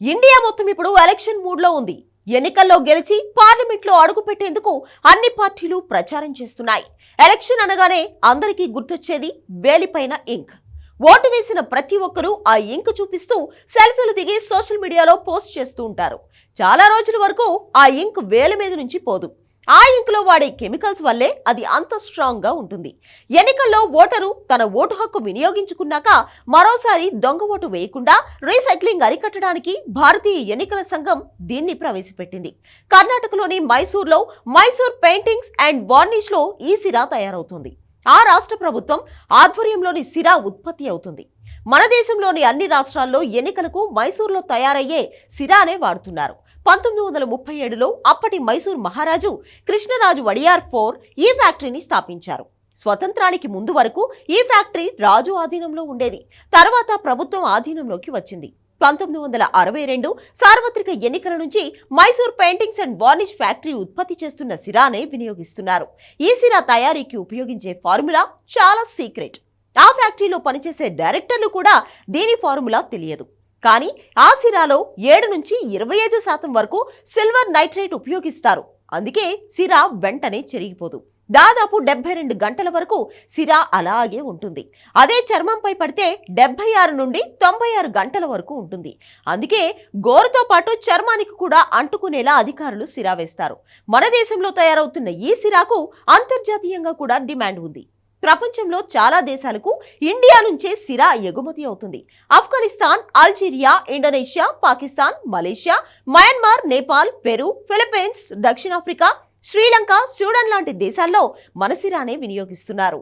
India మొత్తం ఇప్పుడు election మూడ్లో ఉంది. ఎన్నికల్లో గెలిచి పార్లమెంట్లో అడుగు పెట్టేందుకు అన్ని పార్టీలు ప్రచారం చేస్తున్నాయి. ఎలక్షన్ అనగానే అందరికీ గుర్తొచ్చేది వేలిపైన ఇంక్. ఓటు వేసిన ప్రతి ఒక్కరూ ఆ ఇంక్ చూపిస్తూ సెల్ఫీలు దిగి సోషల్ మీడియాలో పోస్ట్ చేస్తూ ఉంటారు. చాలా రోజుల వరకు ఆ ఇంక్ వేల మీద నుంచి పోదు. ఆ ఇంకులో వాడే కెమికల్స్ వల్లే అది అంత స్ట్రాంగ్గా ఉంటుంది. ఎన్నికల్లో ఓటరు తన ఓటు హక్కు వినియోగించుకున్నాక మరోసారి దొంగ ఓటు వేయకుండా రీసైక్లింగ్ అరికట్టడానికి భారతీయ ఎన్నికల సంఘం దీన్ని ప్రవేశపెట్టింది. కర్ణాటకలోని మైసూర్లో మైసూర్ పెయింటింగ్స్ అండ్ వార్నిష్లో ఈ సిరా తయారవుతుంది. ఆ రాష్ట్ర ప్రభుత్వం ఆధ్వర్యంలోని సిరా ఉత్పత్తి అవుతుంది. మన దేశంలోని అన్ని రాష్ట్రాల్లో ఎన్నికలకు మైసూర్లో తయారయ్యే సిరానే వాడుతున్నారు. పంతొమ్మిది వందల ముప్పై ఏడులో అప్పటి మైసూర్ మహారాజు కృష్ణరాజు వడియార్ ఫోర్ ఈ ఫ్యాక్టరీని స్థాపించారు. స్వతంత్రానికి ముందు వరకు ఈ ఫ్యాక్టరీ రాజు ఆధీనంలో ఉండేది. తర్వాత ప్రభుత్వం ఆధీనంలోకి వచ్చింది. పంతొమ్మిది వందల అరవై రెండు సార్వత్రిక ఎన్నికల నుంచి Mysore paintings and varnish factory ఉత్పత్తి చేస్తున్న సిరానే వినియోగిస్తున్నారు. ఈ సిరా తయారీకి ఉపయోగించే ఫార్ములా చాలా సీక్రెట్. ఆ ఫ్యాక్టరీలో పనిచేసే డైరెక్టర్లు కూడా దీని ఫార్ములా తెలియదు. కానీ ఆ సిరాలో ఏడు నుంచి ఇరవై ఐదు శాతం వరకు సిల్వర్ నైట్రేట్ ఉపయోగిస్తారు. అందుకే సిరా వెంటనే చెరిగిపోదు. దాదాపు డెబ్బై రెండు గంటల వరకు సిరా అలాగే ఉంటుంది. అదే చర్మంపై పడితే డెబ్బై ఆరు నుండి తొంభై ఆరు గంటల వరకు ఉంటుంది. అందుకే గోరుతో పాటు చర్మానికి కూడా అంటుకునేలా అధికారులు సిరా వేస్తారు. మన దేశంలో తయారవుతున్న ఈ సిరాకు అంతర్జాతీయంగా కూడా డిమాండ్ ఉంది. ప్రపంచంలో చాలా దేశాలకు ఇండియా నుంచే సిరా ఎగుమతి అవుతుంది. Afghanistan Algeria Indonesia Pakistan Malaysia Myanmar Nepal Peru Philippines దక్షిణాఫ్రికా శ్రీలంక సూడాన్ లాంటి దేశాల్లో మన సిరానే వినియోగిస్తున్నారు.